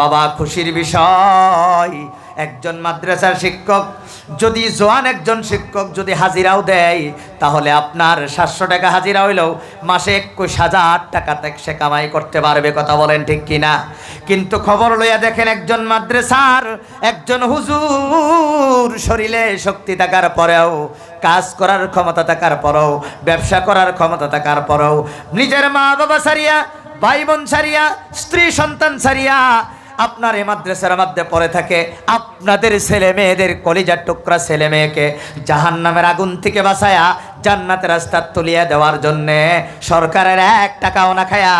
বাবা খুশির বিষয়। একজন মাদ্রাসার শিক্ষক, যদি জোয়ান একজন শিক্ষক যদি হাজিরাও দেয়, তাহলে আপনার সাতশো টাকা হাজিরা হইলেও মাসে একুশ হাজার টাকা সে কামাই করতে পারবে, কথা বলেন ঠিক কিনা? কিন্তু খবর লইয়া দেখেন একজন মাদ্রাসার একজন হুজুর শরীরে শক্তি থাকার পরেও, কাজ করার ক্ষমতা থাকার পরেও, ব্যবসা করার ক্ষমতা থাকার পরেও, নিজের মা বাবা সারিয়া ভাই বোন সারিয়া স্ত্রী সন্তান সারিয়া আপনার এই মাদ্রাসার মধ্যে পড়ে থাকে, আপনাদের ছেলে মেয়েদের কলিজার টুকরা ছেলে মেয়েকে জাহান নামের আগুন থেকে বাঁচায়া জান্নাত রাস্তা তুলিয়ে দেওয়ার জন্যে সরকারের এক টাকাও না খায়া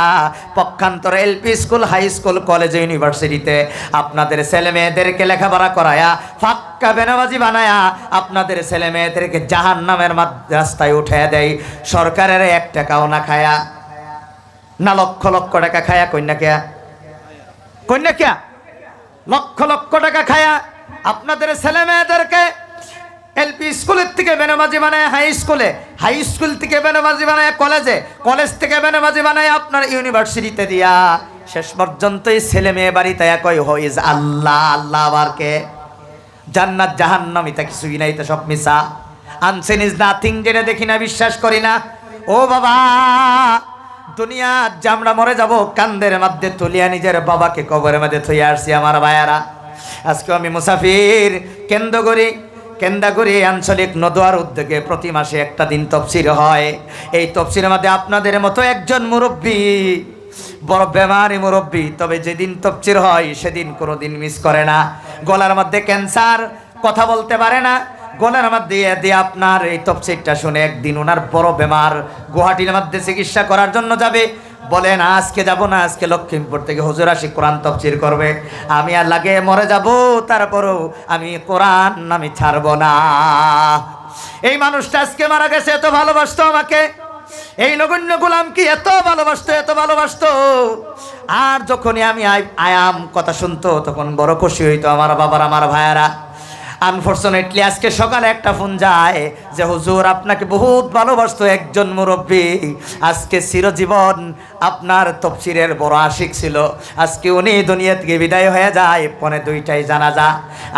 পক্ষান্তর LP school, high school, college, ইউনিভার্সিটিতে আপনাদের ছেলে মেয়েদেরকে লেখাপড়া করায়া ফাক্কা বেনাবাজি বানায়া আপনাদের ছেলে মেয়েদেরকে জাহান নামের রাস্তায় উঠে দেয়। সরকারের এক টাকাও না খায়া, না লক্ষ লক্ষ টাকা খায়া কন্যা কেয়া? কন্যা কেয়া লক্ষ লক্ষ টাকা খায়া আপনাদের ছেলে মেয়েদেরকে এলপি স্কুলের থেকে বেনামাজি বানায় হাই স্কুলে, হাই স্কুল থেকে বেনামাজি বানায় কলেজে, কলেজ থেকে বেনামাজি বানায় আপনার ইউনিভার্সিটিতে দিয়া। শেষ পর্যন্ত ছেলে মেয়ে বাড়িতে কই হইজ। আল্লাহ আল্লাহ আবারকে জান্নাত, জাহান্নাম, এটা কিছুই নাই এটা সব মিশা আনসেন ইজ নাথিং জেনে দেখি না, বিশ্বাস করি না। ও বাবা! দুনিয়া আমরা মরে যাব, কান্দের মধ্যে তুলিয়া নিজের বাবাকে কবরের মধ্যে থইয়া আসছি আমার ভাইয়ারা। আজকে আমি মুসাফির কেন্দ্র করি কেন্দাগুড়ি আঞ্চলিক নদোয়ার উদ্যোগে প্রতি মাসে একটা দিন তফসির হয়। এই তফসিরের মধ্যে আপনাদের মতো একজন মুরব্বী, বড় বেমারি মুরব্বী, তবে যেদিন তফসির হয়, সেদিন কোনো দিন মিস করে না। গলার মধ্যে ক্যান্সার কথা বলতে পারে না। গলার মধ্যে দিয়ে দিয়ে আপনার এই তফসিরটা শুনে একদিন ওনার বড় বেমার গুয়াহাটির মধ্যে চিকিৎসা করার জন্য যাবে। বলেন, আজকে যাব না, আজকে লক্ষ্মীমপুর থেকে হুজুর আসি, কোরআন তফসির করবে। আমি আর লাগে মরে যাব, তারপরেও আমি কোরআন আমি ছাড়ব না। এই মানুষটা আজকে মারা গেছে, এত ভালোবাসতো আমাকে। এই নগণ্য গোলাম কি এত ভালোবাসতো এত ভালোবাসতো। আর যখনই আমি আয়াম কথা শুনতো, তখন বড় খুশি হইতো আমার বাবার, আমার ভাইয়ারা। আনফর্চুনেটলি আজকে সকালে একটা ফোন যায় যে, হুজুর, আপনাকে বহুত ভালোবাসতো একজন মুরব্বী। আজকে চিরজীবন আপনার তফসিরের বড় আশিক ছিল। আজকে উনি দুনিয়া থেকে বিদায় হয়ে যায় পনে দুইটাই জানাজা।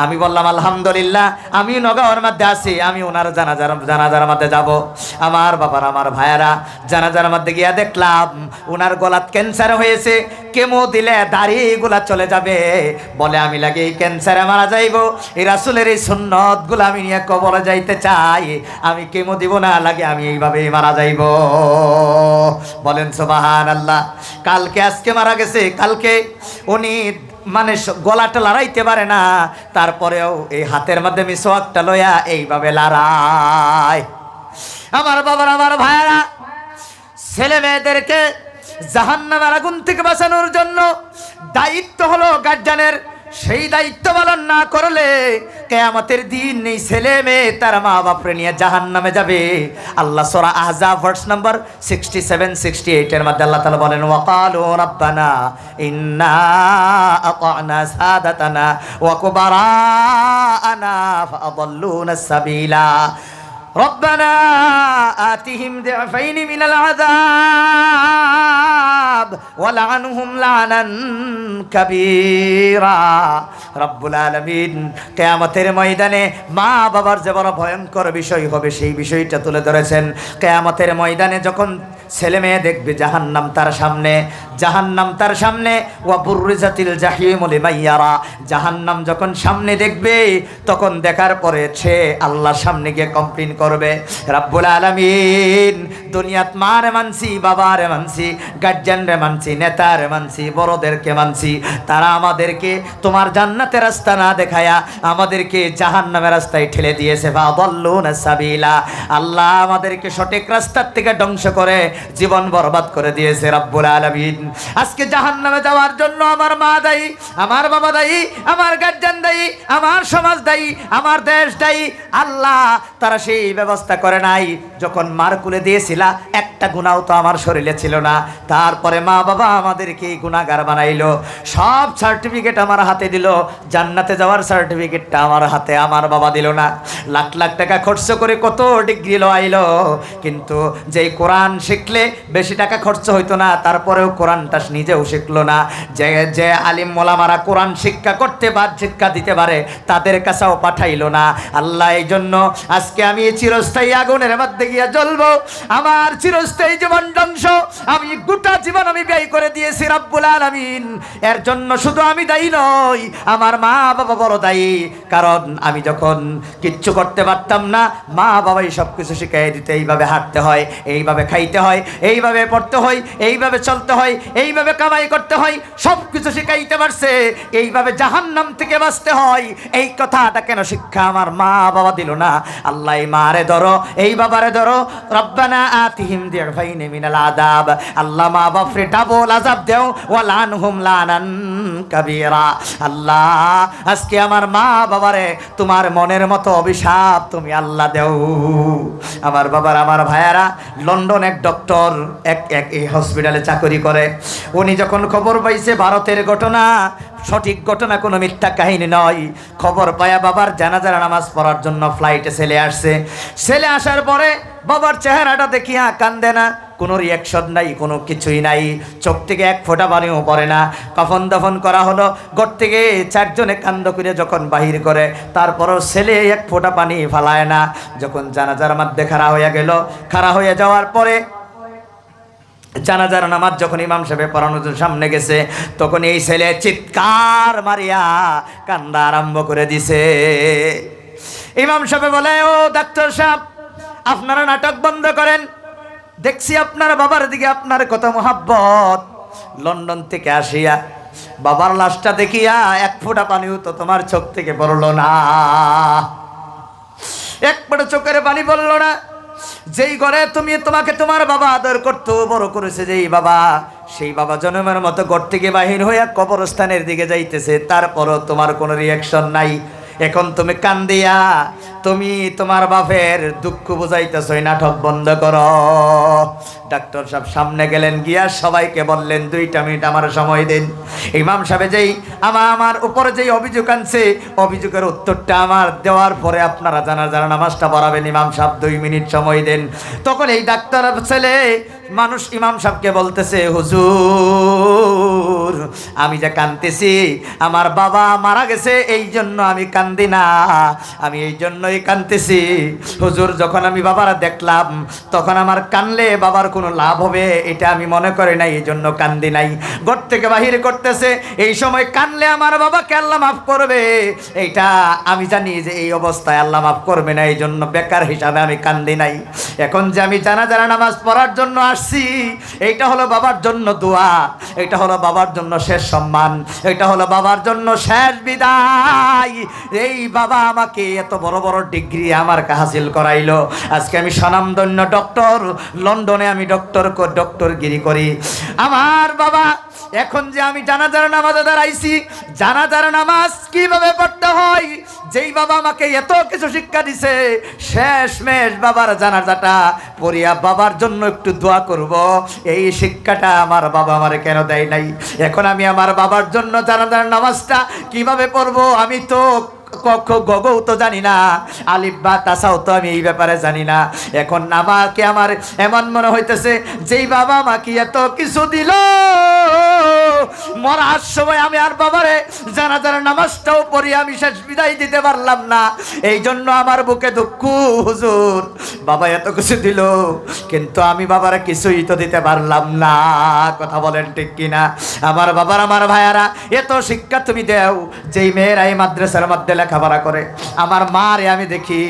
আমি বললাম, আলহামদুলিল্লাহ, আমি নগাঁওর মধ্যে আছি, আমি ওনার জানাজার জানাজার মধ্যে যাব। আমার বাবার, আমার ভাইয়ারা জানাজার মধ্যে গিয়া দেখলাম ওনার গলাত ক্যান্সার হয়েছে, কেমো দিলে দাড়িগুলা চলে যাবে। বলে, আমি লাগে ক্যান্সারে মারা যাইব। এই রাসুলের এই সুন্নতগুলো আমি নিয়ে কবরে যাইতে চাই। আমি কেমো দিব না? লাগে আমি এইভাবেই মারা যাইব। বলেন সোবাহান আল্লাহ কালকে আজকে মারা গেছে। কালকে উনি মানে গলাটা লড়াইতে পারে না। তারপরেও এই হাতের মধ্যে মিসওয়াকটা লয়া এইভাবে লড়াই। আমার বাবার, আমার ভাইয়েরা, ছেলে মেয়েদেরকে জাহান্নামের আগুন থেকে বাঁচানোর জন্য দায়িত্ব হলো গার্জানের সেই দায়িত্ব পালন না করলে কেয়ামতের দিন এই ছেলে মেয়ে তার মা বাপরে নিয়ে জাহান নামে যাবে আল্লাহ সোরা আহজা verse number sixty seven sixty এইটের মধ্যে আল্লাহ তালা বলেন ওয়াকালু রাব্বানা ইন্না আতানা সাদাতানা ওয়া কুবারাআনা ফাআদাল্লুনা সাবিলা ربنا آتهم ضعفين من العذاب ওয়ালানহুম লানান কাবীরা। রব্বুল আলামিন কিয়ামতের ময়দানে মা বাবার যে বড় ভয়ঙ্কর বিষয় হবে, সেই বিষয়টা তুলে ধরেছেন। কিয়ামতের ময়দানে যখন ছেলে মেয়ে দেখবে জাহান্নাম তার সামনে। জাহান্নাম তার সামনে, ওয়া বুররিজাতিল জাহিমুল মাইয়ারা জাহান্নাম যখন সামনে দেখবে, তখন দেখার পরে সে আল্লাহর সামনে গিয়ে কমপ্লেন করবে, রাব্বুল আলামিন, দুনিয়াত মারে মানছি, বাবারে মানছি, গার্জিয়ানরে মানছি, নেতারে মানছি, বড়দেরকে মানছি। তারা আমাদেরকে তোমার জান্নাতের রাস্তা না দেখায়া আমাদেরকে জাহান্নামের রাস্তায় ঠেলে দিয়েছে। বা বল্লুনা সাবিলা। আল্লাহ আমাদেরকে সঠিক রাস্তার থেকে ধ্বংস করে জীবন বরবাদ করে দিয়েছে রব্বুল আলামিন। আজকে জাহান্নামে যাওয়ার জন্য আমার মা দায়ী, আমার বাবা দায়ী, আমার গার্জিয়ান দায়ী, আমার সমাজ দায়ী, আমার দেশ দায়ী। আল্লাহ তারা সেই ব্যবস্থা করে নাই। যখন মার কুলে দিয়েছিলা, একটা গুণাও তো আমার শরীরে ছিল না। তারপরে মা বাবা আমাদেরকে এই গুণাগার বানাইলো। সব সার্টিফিকেট আমার হাতে দিল। জান্নাতে যাওয়ার সার্টিফিকেটটা আমার হাতে আমার বাবা দিল না। লাখ লাখ টাকা খরচ করে কত ডিগ্রি লো আইলো কিন্তু যেই কোরআন শিক্ষা শিখলে বেশি টাকা খরচ হইতো না, তারপরেও কোরআনটা নিজেও শিখলো না। যে যে আলিম মোলামারা কোরআন শিক্ষা করতে বা শিক্ষা দিতে পারে, তাদের কাছেও পাঠাইলো না। আল্লাহ এই জন্য আজকে আমি চিরস্থায়ী আগুনের মধ্যে গিয়া জ্বলবো। আমার চিরস্থায়ী জীবন ধ্বংস। আমি গোটা জীবন আমি ব্যয় করে দিয়েছি রব্বুল আলামিন। এর জন্য শুধু আমি দায়ী নই, আমার মা বাবা বড় দায়ী। কারণ আমি যখন কিচ্ছু করতে পারতাম না মা বাবাই সব কিছু শিখিয়ে দিতে, এইভাবে হাঁটতে হয়, এইভাবে খাইতে হয় এইভাবে পড়তে হয়, এইভাবে চলতে হয়, এইভাবে কামাই করতে হয় সব কিছু শিখাইতে পারছে, এইভাবে জাহান্নাম থেকে বাঁচতে হয়। এই কথাটা কেন শিক্ষা আমার মা বাবা দিল না? আল্লাহ মারে ধরো, এই বাবারে ধরো, রব্বানা আতিহিম দিরফাইনি মিনাল আদাব আল্লাহ, মা বাপরে ডাবল আযাব দেও ওয়া লানহুম লানান কাবীরা। আল্লাহ, আজকে আমার মা বাবারে তোমার মনের মতো অভিশাপ তুমি আল্লাহ দেও। আমার বাবার, আমার ভাইয়ারা, লন্ডন এক ডক্টর এক এক এই হসপিটালে চাকরি করে। উনি যখন খবর পাইছে, ভারতের ঘটনা, সঠিক ঘটনা, কোনো মিথ্যা কাহিনী নয়। খবর পায়া বাবার জানাজার নামাজ পড়ার জন্য ফ্লাইটে ছেলে আসছে। ছেলে আসার পরে বাবার চেহারাটা দেখিয়া কান্দে না। কোনো রিয়াকশন নাই, কোনো কিছুই নাই। চোখ থেকে এক ফোঁটা পানিও পড়ে না। কফন দফন করা হলো। ঘর থেকে চারজনে কান্দ করে যখন বাহির করে, তারপরও ছেলে এক ফোঁটা পানি ফালায় না। যখন জানাজার মধ্যে খাড়া হয়ে গেল, খাড়া হয়ে যাওয়ার পরে জানাজার নামাজ যখন ইমাম সাহেব পড়ানোর সামনে গেছে, তখন এই ছেলে চিৎকার মারিয়া কান্দা আরম্ভ করে দিছে। ইমাম সাহেব বলে, ও ডাক্তার সাহেব, আপনারা নাটক বন্ধ করেন। দেখছি আপনার বাবার দিকে আপনার কত মোহাব্বত। লন্ডন থেকে আসিয়া বাবার লাশটা দেখিয়া এক ফোঁটা পানিও তো তোমার চোখ থেকে পড়ল না। এক ফোঁটা চোখের পানি পড়ল না। যেই ঘরে তুমি তোমাকে তোমার বাবা আদর করতো, বড় করেছে যেই বাবা, সেই বাবা জন্মের মতো ঘর থেকে বাহির হইয়া কবরস্থানের দিকে যাইতেছে। তারপরও তোমার কোনো রিয়াকশন নাই। এখন তুমি কান্দিয়া তুমি তোমার বাপের দুঃখ বুঝাইতেছ নাটক বন্ধ করো। ডাক্তার সাহেব সামনে গেলেন, গিয়া সবাইকে বললেন, দুইটা মিনিট আমার সময় দিন। ইমাম সাহেব যেই আমার আমার উপরে যেই অভিযোগ আনছে, অভিযোগের উত্তরটা আমার দেওয়ার পরে আপনারা জানা যারা নামাজটা পড়াবেন। ইমাম সাহেব দুই মিনিট সময় দেন। তখন এই ডাক্তার ছেলে মানুষ ইমাম সাহেবকে বলতেছে, হুজুর, আমি যে কানতেছি, আমার বাবা মারা গেছে এই জন্য আমি কান্দি না। আমি এই জন্যই কানতেছি। হুজুর, যখন আমি বাবারা দেখলাম, তখন আমার কানলে বাবার কোনো লাভ হবে, এটা আমি মনে করি নাই এই জন্য কান্দি নাই। ঘর থেকে বাহির করতেছে, এই সময় কানলে আমার বাবাকে আল্লাহ মাফ করবে। এইটা আমি জানি যে এই অবস্থায় আল্লাহ মাফ করবে না এই জন্য বেকার হিসাবে আমি কান্দি নাই। এখন যে আমি জানা জানা নামাজ পড়ার জন্য আসছি, এইটা হলো বাবার জন্য দোয়া এটা হলো বাবার জন্য শেষ সম্মান এটা হলো বাবার জন্য শেষ বিদায়। এই বাবা আমাকে এত বড় বড় ডিগ্রি আমার হাসিল করাইলো। আজকে আমি স্বনামধন্য ডক্টর লন্ডনে আমি ডক্টর ডক্টর গিরি করি। আমার বাবা, এখন যে আমি জানাজার নামাজে দাঁড়াইছি, জানাজার নামাজ কীভাবে পড়তে হয়? যেই বাবা আমাকে এত কিছু শিক্ষা দিছে শেষ মেশ বাবার জানাজাটা পড়িয়া বাবার জন্য একটু দোয়া করব। এই শিক্ষাটা আমার বাবা আমারে কেন দেয় নাই? এখন আমি আমার বাবার জন্য জানাজার নামাজটা কীভাবে পড়ব? আমি তো কক্ষ গগৌ তো জানি না, আলিফ বা তাসাও তো আমি এই ব্যাপারে জানি না। এখন আমাকে আমার এমন মনে হইতেছে, যেই বাবা আমাকে এত কিছু দিল। মরার সময় আমি আর বাবারে জানা জানা নামাজটাও পড়ি আমি শেষ বিদায় দিতে পারলাম না। এই জন্য আমার বুকে দুঃখ, হুজুর। বাবা এত কিছু দিল, কিন্তু আমি বাবারে কিছুই তো দিতে পারলাম না। কথা বলেন ঠিক কিনা? আমার বাবার, আমার ভাইয়ারা, এত শিক্ষা তুমি দেও, যেই মেয়েরা এই মাদ্রাসার মধ্যে লেখাপড়া করে। আমার মারে আমি দেখি,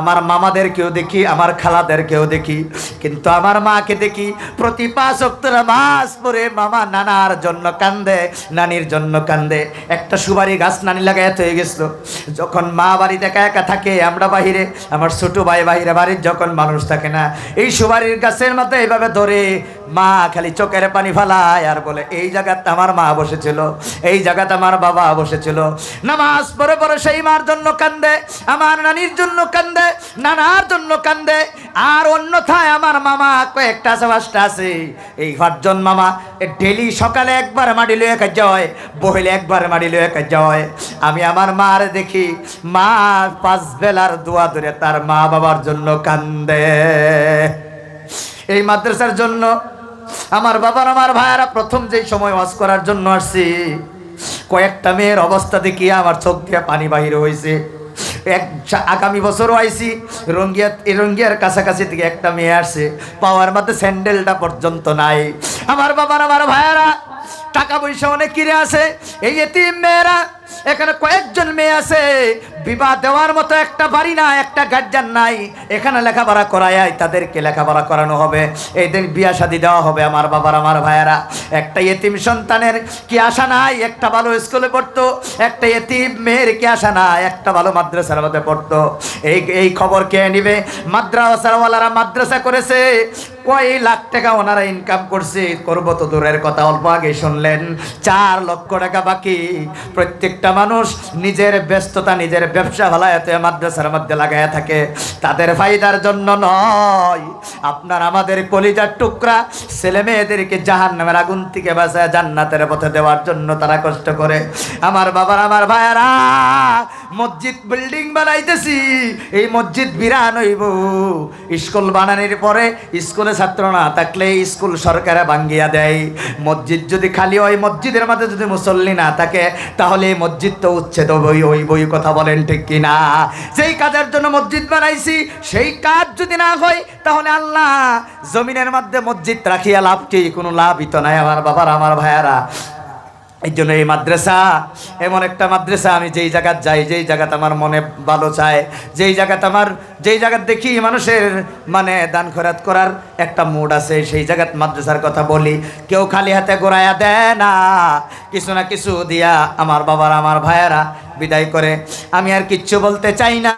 আমার মামাদের মামাদেরকেও দেখি, আমার খালাদের খালাদেরকেও দেখি। কিন্তু আমার মাকে দেখি, প্রতি পাঁচ অক্টোর মাস পরে মামা, নানার জন্য কান্দে, নানির জন্য কান্দে। একটা সুবারি গাছ নানি লাগাইতে হয়ে গেছিল। যখন মা বাড়িতে একা একা থাকে, আমরা বাহিরে, আমার ছোট ভাই বাহিরে বাড়ির যখন মানুষ থাকে না, এই সুবারির গাছের মধ্যে এইভাবে ধরে মা খালি চোখের পানি ফালায় আর বলে, এই জায়গাতে আমার মা বসেছিল, এই জায়গাতে আমার বাবা বসেছিল। নামাজ পরে পরে সেই মার জন্য কান্দে, আমার নানির জন্য কান্দে, নানার জন্য কান্দে। আর অন্যথায় আমার মামা কয়েকটা আছে পাঁচটা আছে। এই পাঁচজন মামা ডেলি সকালে একবার মাটি লয়ে কাজ হয় বহিলে একবার মাটি লয়ে কাজ হয় আমি আমার মার দেখি, মা পাঁচ বেলার দোয়া ধরে তার মা বাবার জন্য কান্দে। এই মাদ্রাসার জন্য আমার বাবার আমার ভাইয়ারা প্রথম যেই সময় ওয়াজ করার জন্য আসছি, কয়েকটা মেয়ের অবস্থা দেখিয়ে আমার চোখ দিয়ে পানি বাহির হয়েছে এক আগামী বছরও আইসি রঙ্গিয়া রঙ্গিয়ার কাছাকাছি থেকে একটা মেয়ে আসছে। পাওয়ার মধ্যে স্যান্ডেলটা পর্যন্ত নাই। আমার বাবার, আমার ভাইয়ারা টাকা পয়সা অনেক কিনে আছে। এই এতিম মেয়েরা, এখানে কয়েকজন মেয়ে আছে। বিবাহ দেওয়ার মতো একটা বাড়ি না একটা গার্জান নাই। এখানে লেখাপড়া করায় তাদেরকে লেখাপড়া করানো হবে। এই দিন বিয়া শাদি দেওয়া হবে আমার বাবার, আমার ভাইয়েরা। একটা এতিম সন্তানের কি আশা নাই? একটা ভালো স্কুলে পড়তো, একটা এতিম মেয়ের কি আশা নাই? একটা ভালো মাদ্রাসার মধ্যে পড়তো। এই এই খবর কে নিবে? মাদ্রাসাওয়ালারা মাদ্রাসা করেছে। কয় লাখ টাকা ওনারা ইনকাম করছে? করব তো দূরের কথা, অল্প আগে শুনলেন চার লক্ষ টাকা বাকি। প্রত্যেকটা মানুষ নিজের ব্যস্ততা, নিজের ব্যবসা ভালায়াতে মাদ্রাসার মধ্যে লাগাইয়া থাকে। তাদের ফায়দার জন্য নয়। আপনার আমাদের কলিজার টুকরা ছেলে মেয়েদেরকে জাহান নামের আগুন থেকে বাঁচায় জান্নাতের পথে দেওয়ার জন্য তারা কষ্ট করে। আমার বাবার, আমার ভাইয়ারা মসজিদ বিল্ডিং বানাইতেছি। এই মসজিদ বিরান হইব। স্কুল বানানোর পরে স্কুলে ছাত্র না থাকলে স্কুল সরকারে ভাঙ্গিয়া দেয়। মসজিদ যদি খালি হয়, মসজিদের মাঝে যদি মুসল্লি না থাকে, তাহলে এই মসজিদ তো উচ্ছেদ বই ওই বই কথা বলেন ঠিক কিনা? যেই কাজের জন্য মসজিদ বানাইছি, সেই কাজ যদি না হয়, তাহলে আল্লাহ জমিনের মধ্যে মসজিদ রাখিয়া লাভ কি? কোনো লাভই তো নাই আমার বাবার, আমার ভাইয়ারা। এই জন্য এই মাদ্রাসা, এমন একটা মাদ্রাসা, আমি যেই জায়গাত যাই, যেই জায়গাতে আমার মনে ভালো চায়, যেই জায়গাতে আমার, যেই জায়গাত দেখি মানুষের মানে দান খরাত করার একটা মুড আছে, সেই জায়গাত মাদ্রাসার কথা বলি। কেউ খালি হাতে গোড়ায়া দেয় না, কিছু না কিছু দিয়া আমার বাবার, আমার ভাইয়েরা বিদায় করে। আমি আর কিচ্ছু বলতে চাই না।